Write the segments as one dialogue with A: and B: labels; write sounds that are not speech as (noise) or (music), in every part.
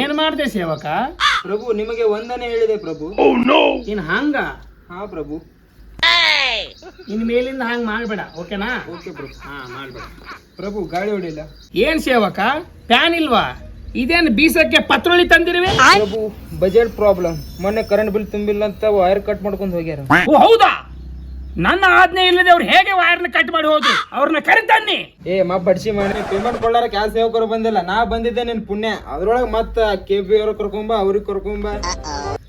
A: ಏನ್ ಮಾಡ್ದೆ ಸೇವಕ?
B: ಪ್ರಭು ನಿಮಗೆ ವಂದನೆ ಹೇಳಿದೆ ಪ್ರಭು.
A: ಇನ್ ಹಂಗ?
B: ಹಾ ಪ್ರಭು.
A: ಇನ್ ಮೇಲಿಂದ ಹಂಗ್ ಮಾಡ್ಬೇಡ ಓಕೆನಾ?
B: ಓಕೆ ಪ್ರಭು.
A: ಹಾ ಮಾಡ್ಬೇಡ.
B: ಪ್ರಭು ಗಾಳಿ ಹೊಡಿಲ್ಲ
A: ಏನ್ ಸೇವಕ? ಪ್ಯಾನ್ ಇಲ್ವಾ? ಇದೇನ್ ಬೀಸಕ್ಕೆ ಪತ್ರೊಳಿ ತಂದಿರುವೆ?
B: ಪ್ರಭು ಬಜೆಟ್ ಪ್ರಾಬ್ಲಮ್ ಮೊನ್ನೆ ಕರೆಂಟ್ ಬಿಲ್ ತುಂಬಿಲ್ಲ ಅಂತ ವೈರ್ ಕಟ್ ಮಾಡ್ಕೊಂಡು ಹೋಗ್ಯಾರ.
A: ಓ ಹೌದಾ? ನನ್ನ ಆಜ್ಞೆ ಇಲ್ಲದೆ ಅವ್ರು ಹೇಗೆ ವೈರ್ನ ಕಟ್ ಮಾಡಿ ಹೋದ್ರು? ಅವ್ರನ್ನ ಕರಿತನ್ನಿ.
B: ಏ ಮಾ ಬಡ್ಸಿ ಮಾಡಿ. ಪೇಮೆಂಟ್ ಕೊಡ್ಲಾರ ಕ್ಯಾಸ್ ಸೇವಕರು ಬಂದಿಲ್ಲ. ನಾ ಬಂದಿದ್ದೆ ನಿನ್ ಪುಣ್ಯ. ಅದ್ರೊಳಗ ಮತ್ತ ಕೆ ಪಿ ಅವ್ರ ಕರ್ಕೊಂಬ ಅವ್ರಿಗೆ ಕರ್ಕೊಂಬ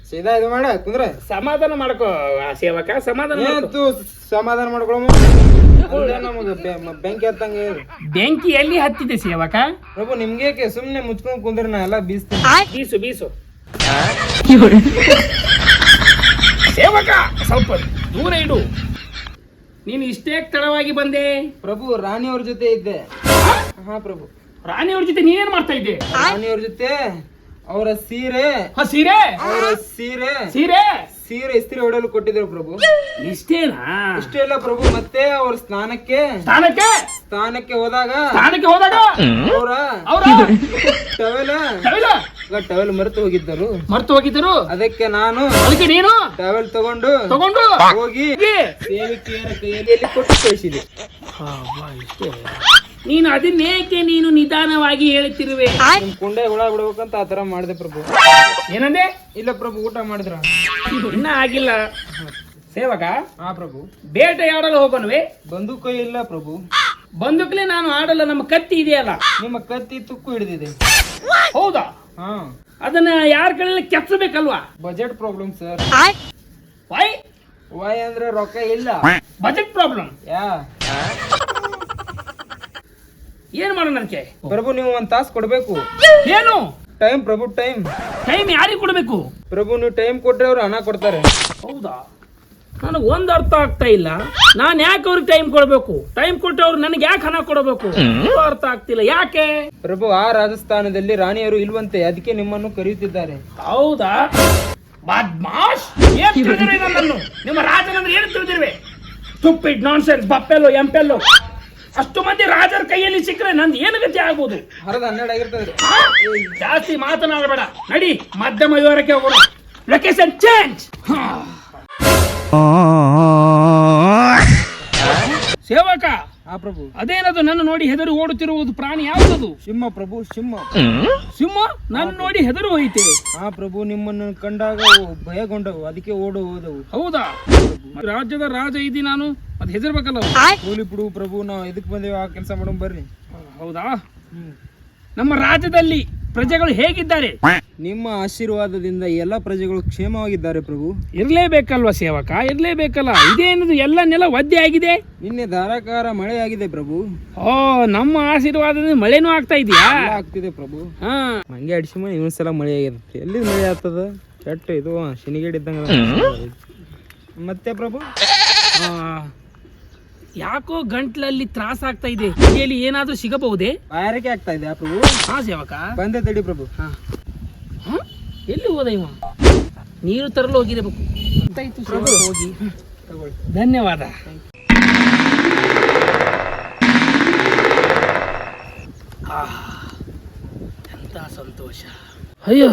B: ಸೀದಾ ಇದು ಮಾಡ ಕುಂದ್ರ.
A: ಸಮಾಧಾನ ಮಾಡ್ಕೋ ಆ ಸೇವಕ ಸಮಾಧಾನ ಮಾಡ್ಕೋ.
B: ಏತು ಸಮಾಧಾನ ಮಾಡ್ಕೊಳಮ್ಮ. ನಮಗ ಬೆಂಕಿ ಹತ್ತಂಗ.
A: ಬೆಂಕಿ ಎಲ್ಲಿ ಹತ್ತಿದೆ ಸೇವಕ?
B: ಪ್ರಭು ನಿಮ್ಗೇಕೆ ಸುಮ್ನೆ ಮುಚ್ಕೊಂಡ್ ಕುಂದ್ರ ನಾ ಎಲ್ಲ ಬೀಸ್ತೀನಿ.
A: ಬೀಸು ಬೀಸು. (laughs) ಸೇವಕ ಸ್ವಲ್ಪ ದೂರ ಇಡು. ನೀನು ಇಷ್ಟೇ ತಡವಾಗಿ ಬಂದೆ.
B: ಪ್ರಭು ರಾಣಿಯವ್ರ ಜೊತೆ ಇದ್ದೆ. ಹಾ? ಪ್ರಭು.
A: ರಾಣಿಯವ್ರ ಜೊತೆ ನೀನೇನ್ ಮಾಡ್ತಾ ಇದ್ದೆ?
B: ರಾಣಿಯವ್ರ ಜೊತೆ ಅವರ ಸೀರೆ.
A: ಸೀರೆ?
B: ಅವರ ಸೀರೆ.
A: ಸೀರೆ?
B: ಸೀರೆ ಇಸ್ತ್ರಿ ಹೊಡೆಯಲು ಕೊಟ್ಟಿದ್ರು ಪ್ರಭು.
A: ಇಷ್ಟೇನಾ?
B: ಇಷ್ಟೇ ಇಲ್ಲ ಪ್ರಭು ಮತ್ತೆ ಅವ್ರ ಸ್ನಾನಕ್ಕೆ.
A: ಸ್ನಾನಕ್ಕೆ?
B: ಸ್ನಾನಕ್ಕೆ ಹೋದಾಗ
A: ಸ್ನಾನಕ್ಕೆ ಹೋದಾಗ?
B: ಅವರ
A: ಅವರ (laughs)
B: ಟವೆಲ್. ಟವೆಲ್? ಮರೆತು ಹೋಗಿದ್ದರು.
A: ಮರ್ತು ಹೋಗಿದ್ದರು?
B: ಅದಕ್ಕೆ ನಾನು
A: ಅದಕ್ಕೆ ನೀನು?
B: ಟವೆಲ್ ತಗೊಂಡು
A: ತಗೊಂಡು?
B: ಹೋಗಿ. ಸೇವಿಕೆಯರ ಕೈಯಲ್ಲಿ ಕೊಟ್ಟು ಕಳಿಸಿದೆ.
A: ನೀನು ಅದನ್ನೇಕೆ ನೀನು ನಿಧಾನವಾಗಿ ಹೇಳುತ್ತಿರುವೆ
B: ನಿಮ್ ಕುಂಡೆ ಹುಳ ಬಿಡ್ಬೇಕಂತ ಆತರ ಮಾಡಿದೆ ಪ್ರಭು.
A: ಏನಂದೆ?
B: ಇಲ್ಲ ಪ್ರಭು ಊಟ ಮಾಡಿದ್ರ?
A: ಇನ್ನ ಆಗಿಲ್ಲ. ಸೇವಕ?
B: ಹಾ ಪ್ರಭು.
A: ಬೇಟೆಯಾಡಲು ಹೋಗನ್ವೇ?
B: ಬಂದೂಕ ಇಲ್ಲ ಪ್ರಭು.
A: ಬಂದೂಕಲೆ ನಾನು ಆಡಲ್ಲ ನಮ್ಮ ಕತ್ತಿ ಇದೆಯಲ್ಲ?
B: ನಿಮ್ಮ ಕತ್ತಿ ತುಕ್ಕು ಹಿಡಿದಿದೆ.
A: ಹೌದಾ? ಅದನ್ನ ಯಾರ ಕಡೆ ಕೆತ್ತಬೇಕಲ್ವಾ
B: budget problem sir
A: why
B: why ಅಂದ್ರೆ ರೊಕ್ಕ ಇಲ್ಲ.
A: Budget problem
B: yeah.
A: ಏನ್ ಮಾಡೋಣ ಅನ್ಕೆ
B: ಪ್ರಭು ನೀವು ಒಂದ್ ತಾಸ್ ಕೊಡ್ಬೇಕು.
A: ಏನು?
B: ಟೈಮ್ ಪ್ರಭು ಟೈಮ್
A: ಟೈಮ್ ಯಾರಿಗೆ ಕೊಡಬೇಕು?
B: ಪ್ರಭು ನೀವು ಟೈಮ್ ಕೊಟ್ರೆ ಅವ್ರು ಹಣ ಕೊಡ್ತಾರೆ.
A: ಹೌದಾ? ನನಗೆ ಒಂದು ಅರ್ಥ ಆಗ್ತಾ ಇಲ್ಲ. ನಾನು ಯಾಕೆ ಅವ್ರಿಗೆ ಟೈಮ್ ಕೊಡಬೇಕು? ಟೈಮ್ ಕೊಟ್ಟು ಅವ್ರು ನನಗೆ ಯಾಕೆ ಹಣ ಕೊಡಬೇಕು? ಇದು ಅರ್ಥ ಆಗ್ತಿಲ್ಲ. ಯಾಕೆ?
B: ಪ್ರಭು ಆ ರಾಜಸ್ಥಾನದಲ್ಲಿ ರಾಣಿಯರು ಇಲ್ವಂತೆ ಅದಕ್ಕೆ ನಿಮ್ಮನ್ನು ಕರೆಯುತ್ತಿದ್ದಾರೆ.
A: ಹೌದಾ? ಬದ್ಮಾಶ್! ಏನ್ ತಿಳಿದಿರುವೆ ನನ್ನನ್ನು? ನಿಮ್ಮ ರಾಜನಂದ್ರೆ ಏನು ತಿಳಿದಿರುವೆ ಸ್ಟುಪಿಡ್ ನಾನ್ಸೆನ್ಸ್ ಬಪ್ಪೆಲ್ಲೋ ಎಂಪೆಲ್ಲೋ. ಅಷ್ಟು ಮಂದಿ ರಾಜರ ಕೈಯಲ್ಲಿ ಸಿಕ್ಕರೆ ನಂದು ಏನು ಗತಿ ಆಗ್ಬೋದು
B: ಹರದ ಹನ್ನೆರಡು ಆಗಿರ್ತದೆ.
A: ಆ? ಜಾಸ್ತಿ ಮಾತನಾಡಬೇಡ. ನಡಿ ಮಧ್ಯಮ ವಿವರಕ್ಕೆ ಹೋಗೋಣ. ಲೊಕೇಶನ್ ಚೇಂಜ್ (laughs) ಸೇವಕ!
B: ಆ ಪ್ರಭು.
A: ಅದೇನದು? ನನ್ನ ನೋಡಿ ಹೆದರು ಓಡುತ್ತಿರುವುದು ಪ್ರಾಣಿ ಯಾವುದದು?
B: ಸಿಂಹ ಪ್ರಭು ಸಿಂಹ.
A: ಸಿಂಹ? ನನ್ನ ನೋಡಿ ಹೆದರು ಹೋಯಿತೆ.
B: ಆ ಪ್ರಭು ನಿಮ್ಮನ್ನು ಕಂಡಾಗ ಅವು ಭಯಗೊಂಡವು ಅದಕ್ಕೆ ಓಡು ಹೋದವು.
A: ಹೌದಾ? ರಾಜ್ಯದ ರಾಜ ಇದ್ದಿ ನಾನು ಅದ್ ಹೆದರ್ಬೇಕಲ್ಲ
B: ಕೂಲಿ ಬಿಡು ಪ್ರಭು ನಾವು ಎದಕ್ ಬಂದೇವೆ ಆ ಕೆಲಸ ಮಾಡೋಣ ಬರ್ರಿ.
A: ಹೌದಾ? ನಮ್ಮ ರಾಜ್ಯದಲ್ಲಿ ಪ್ರಜೆಗಳು ಹೇಗಿದ್ದಾರೆ?
B: ನಿಮ್ಮ ಆಶೀರ್ವಾದದಿಂದ ಎಲ್ಲ ಪ್ರಜೆಗಳು ಕ್ಷೇಮವಾಗಿದ್ದಾರೆ ಪ್ರಭು.
A: ಇರ್ಲೇಬೇಕಲ್ವಾ ಸೇವಕ? ಇರ್ಲೇಬೇಕಲ್ಲ? ಇದೇನದು ಎಲ್ಲ ನೆಲ ಒದ್ದೆ ಆಗಿದೆ?
B: ನಿನ್ನೆ ಧಾರಾಕಾರ ಮಳೆ ಆಗಿದೆ ಪ್ರಭು.
A: ಓ ನಮ್ಮ ಆಶೀರ್ವಾದದಿಂದ ಮಳೆನೂ ಆಗ್ತಾ ಇದೆಯಾ?
B: ಎಲ್ಲ ಆಗ್ತಿದೆ ಪ್ರಭು.
A: ಹಾ.
B: ಹಂಗೆ ಅಡಿಸಿ ಮನೆ ಇನ್ನೊಂದ್ಸಲ ಮಳೆ ಆಗಿರುತ್ತೆ ಎಲ್ಲಿ ಮಳೆ ಆಗ್ತದ? ಕೆಟ್ಟ ಇದು ಶನಿಗೇಡ್ ಇದ್ದಂಗ ಮತ್ತೆ ಪ್ರಭು?
A: ಆ, ಯಾಕೋ ಗಂಟ್ಲಲ್ಲಿ ತ್ರಾಸ ಆಗ್ತಾ ಇದೆ. ಇಲ್ಲಿ ಏನಾದ್ರೂ ಸಿಗಬಹುದೇ?
B: ಬಾಯಾರಿಕೆ ಆಗ್ತಾ ಇದೆ ಆ ಪ್ರಭು.
A: ಹಾ ಸೇವಕ.
B: ಬಂದೆ ತಡಿ ಪ್ರಭು.
A: ಹಾ. ಹ? ಎಲ್ಲಿ ಹೋದ ಇವ? ನೀರು ತರಲು ಹೋಗಿರಬೇಕು ಗೊತ್ತಾಯ್ತು ಸೇವಕ, ಹೋಗಿ.
B: ತಗೊಳ್ಳಿ.
A: ಧನ್ಯವಾದ. ಆಹ್, ಎಂತ ಸಂತೋಷ. ಅಯ್ಯೋ.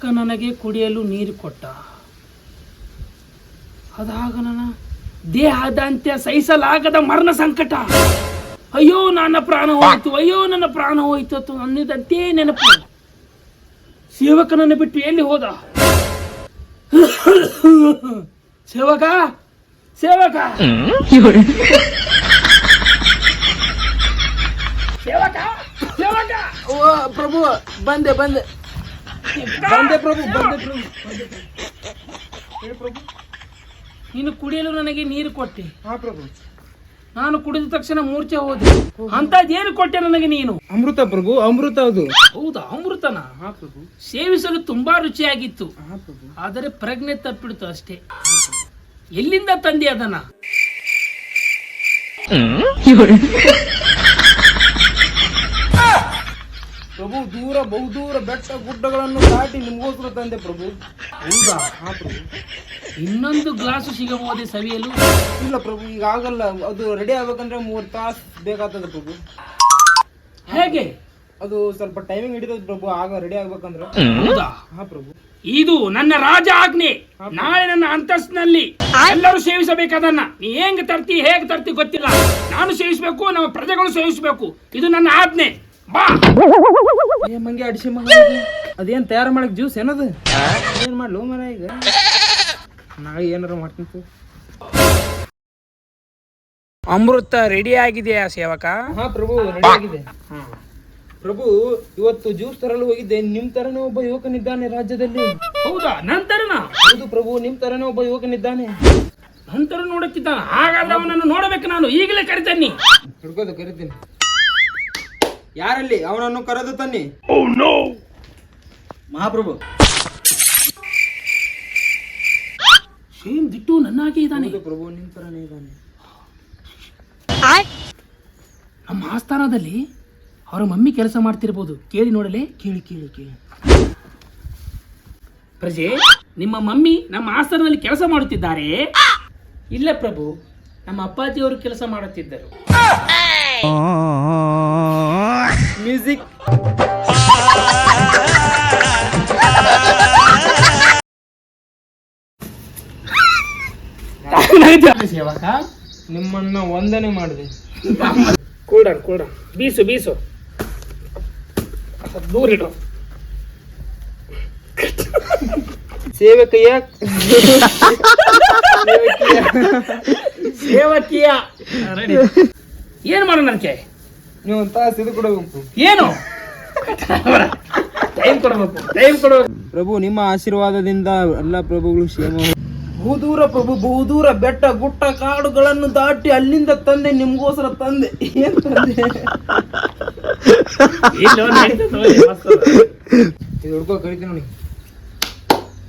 A: ಸೇವಕ ನನಗೆ ಕುಡಿಯಲು ನೀರು ಕೊಟ್ಟ. ಅದಾಗ ನನ್ನ ದೇಹದಂತ್ಯ ಸಹಿಸಲಾಗದ ಮರಣ ಸಂಕಟ. ಅಯ್ಯೋ, ನನ್ನ ಪ್ರಾಣ ಹೋಯಿತು, ಅಯ್ಯೋ, ನನ್ನ ಪ್ರಾಣ ಹೋಯಿತು ಅನ್ನಿದಂತೆ ನೆನಪು. ಸೇವಕನನ್ನು ಬಿಟ್ಟು ಎಲ್ಲಿ ಹೋದ? ಸೇವಕ ಸೇವಕ. ಸೇವಕ ಸೇವಕ.
B: ಓ, ಪ್ರಭು, ಬಂದೆ ಬಂದೆ. ಬಂದೆ ಪ್ರಭು ಬಂದೆ ಪ್ರಭು ಹೇಳಿ ಪ್ರಭು.
A: ನೀನು ಕುಡಿಯಲು ನನಗೆ ನೀರು ಕೊಟ್ಟೆ.
B: ಹಾ ಪ್ರಭು.
A: ನಾನು ಕುಡಿದ ತಕ್ಷಣ ಮೂರ್ಛೆ ಹೋದೆ. ಅಂತದ್ದೇನು ಕೊಟ್ಟೆ ನನಗೆ ನೀನು?
B: ಅಮೃತ ಪ್ರಭು ಅಮೃತ ಅದು.
A: ಹೌದಾ ಅಮೃತನ?
B: ಹಾ ಪ್ರಭು.
A: ಸೇವಿಸಲು ತುಂಬಾ ರುಚಿಯಾಗಿತ್ತು.
B: ಹಾ ಪ್ರಭು.
A: ಆದರೆ ಪ್ರಜ್ಞೆ ತಪ್ಪಿಡ್ತು ಅಷ್ಟೇ. ಎಲ್ಲಿಂದ ತಂದೆ ಅದನ್ನ?
B: ದೂರ ಬಹುದೂರ ಬೆಟ್ಟ ಗುಡ್ಡಗಳನ್ನು ದಾಟಿ ನಿಮಗೋಸ್ಕರ ತಂದೆ ಪ್ರಭು.
A: ಹೌದಾ?
B: ಹಾ ಪ್ರಭು.
A: ಇನ್ನೊಂದು ಗ್ಲಾಸು ಸಿಗಬಹುದೇ ಸವಿಯಲು?
B: ಇಲ್ಲ ಪ್ರಭು ಈಗ ಆಗಲ್ಲ. ಅದು ರೆಡಿ ಆಗ್ಬೇಕಂದ್ರೆ ಮೂರ್ ತಾಸು ಬೇಕಾಗ್ತದೆ ಪ್ರಭು.
A: ಹೇಗೆ?
B: ಅದು ಸ್ವಲ್ಪ ಟೈಮಿಂಗ್ ಹಿಡಿತದೆ ಪ್ರಭು ಆಗ ರೆಡಿ ಆಗ್ಬೇಕಂದ್ರೆ.
A: ಹೌದಾ?
B: ಹಾ ಪ್ರಭು.
A: ಇದು ನನ್ನ ರಾಜ ಆಜ್ಞೆ. ನಾಳೆ ನನ್ನ ಅಂತಸ್ತಿನಲ್ಲಿ ಎಲ್ಲರೂ ಸೇವಿಸಬೇಕದನ್ನ ನೀ ಹೆಂಗ್ ತರ್ತಿ ಹೇಗ್ ತರ್ತಿ ಗೊತ್ತಿಲ್ಲ. ನಾನು ಸೇವಿಸಬೇಕು ನಮ್ಮ ಪ್ರಜೆಗಳು ಸೇವಿಸಬೇಕು. ಇದು ನನ್ನ ಆಜ್ಞೆ. ಬಾ.
B: ಏ ಮಂಗೆ ಅಡಿಸಿ ಮಗ ಅದೇನ್ ತಯಾರು ಮಾಡಕ್ ಜ್ಯೂಸ್ ಏನದು? ಏನ್ ಮಾಡ್ಲು ಮರ ಈಗ? ನಾಳೆ ಏನಾರ ಮಾಡ್ತೀನಿ
A: ಅಮೃತ ರೆಡಿ ಆಗಿದೆಯಾ ಸೇವಕ?
B: ಹಾ ಪ್ರಭು ರೆಡಿ ಆಗಿದೆ. ಪ್ರಭು ಇವತ್ತು ಜ್ಯೂಸ್ ತರಲು ಹೋಗಿದ್ದೆ. ನಿಮ್ ತರನೇ ಒಬ್ಬ ಯುವಕನಿದ್ದಾನೆ ರಾಜ್ಯದಲ್ಲಿ.
A: ಹೌದಾ? ನಂತರನ
B: ಹೌದು ಪ್ರಭು ನಿಮ್ ತರನೇ ಒಬ್ಬ ಯುವಕನಿದ್ದಾನೆ.
A: ನಂತರ ನೋಡಕ್ಕಿದ್ದಾನ? ಹಾಗಾದ್ರೆ ಅವನನ್ನು ನೋಡಬೇಕು ನಾನು. ಈಗಲೇ ಕರಿತೇನೆ
B: ಹಿಡ್ಕೋದು ಕರಿತೀನಿ. ಯಾರಲ್ಲಿ? ಅವನನ್ನು ಕರೆದು ತನ್ನಿ. ಮಹಾಪ್ರಭು.
A: ಸೇಮ್ ದಿಟ್ಟು ನನ್ನಾಗಿ ಇದ್ದಾನೆ.
B: ಹೌದು ಪ್ರಭು ನಿಮ್ ತರನೇ ಇದ್ದಾನೆ.
A: ನಮ್ಮ ಆಸ್ಥಾನದಲ್ಲಿ ಅವರ ಮಮ್ಮಿ ಕೆಲಸ ಮಾಡ್ತಿರ್ಬೋದು. ಕೇಳಿ ನೋಡಲೇ? ಕೇಳಿ ಕೇಳಿ ಕೇಳಿ. ಪ್ರಜೆ ನಿಮ್ಮ ಮಮ್ಮಿ ನಮ್ಮ ಆಸ್ಥಾನದಲ್ಲಿ ಕೆಲಸ ಮಾಡುತ್ತಿದ್ದಾರೆ. ಇಲ್ಲ ಪ್ರಭು ನಮ್ಮ ಅಪ್ಪಾಜಿಯವರು ಕೆಲಸ ಮಾಡುತ್ತಿದ್ದರು. ಸೇವಕ
B: ನಿಮ್ಮನ್ನ ವಂದನೆ ಮಾಡಿದೆ.
A: ಕೂಡ ಕೂಡ. ಬೀಸು ಬೀಸು. ದೂರಿಡು ದೂರ ಇಡು
B: ಸೇವಕಯ್ಯ
A: ಸೇವಕಿಯ ರೆಡಿ ಏನು ಮಾಡೋಣ ನನಗೆ
B: ನೀವು ಒಂದು ತಾಸು ಇದು ಕೊಡಬೇಕು.
A: ಏನು? ಟೈಮ್ ಕೊಡಬೇಕು ಟೈಮ್ ಕೊಡಬೇಕು.
B: ಪ್ರಭು ನಿಮ್ಮ ಆಶೀರ್ವಾದದಿಂದ ಎಲ್ಲ ಪ್ರಭುಗಳು ಕ್ಷೇಮ ಬಹುದೂರ ಪ್ರಭು ಬಹುದೂರ ಬೆಟ್ಟ ಗುಟ್ಟ ಕಾಡುಗಳನ್ನು ದಾಟಿ ಅಲ್ಲಿಂದ ತಂದೆ ನಿಮ್ಗೋಸ್ಕರ ತಂದೆ. ಏನ್ ತಂದೆ. ಇದು ಹುಡ್ಕೋ ಕರಿತೀನಿ ನೋಡಿ.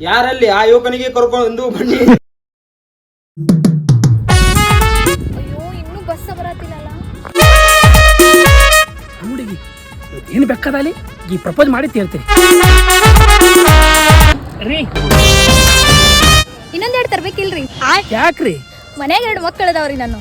B: ಯಾರಲ್ಲಿ ಆ ಯುವಕನಿಗೆ ಕರ್ಕೊಂಡು ಬನ್ನಿ?
C: ಅಯ್ಯೋ ಇನ್ನೂ ಬಸ್ ಬರತ್ತಿಲ್ಲಲ್ಲ?
A: ಏನು ಬೆಕ್ಕದಲ್ಲಿ ಈ ಪ್ರಪೋಸ್ ಮಾಡಿ ತೇಳ್ತೀರಿ ರೀ.
C: ತರ್ಬೇಕಿಲ್ರಿ?
A: ಯಾಕ್ರಿ?
C: ಮನ್ಯಾಗ ಎರಡು ಮಕ್ಕಳದವ್ರಿ ನಾನು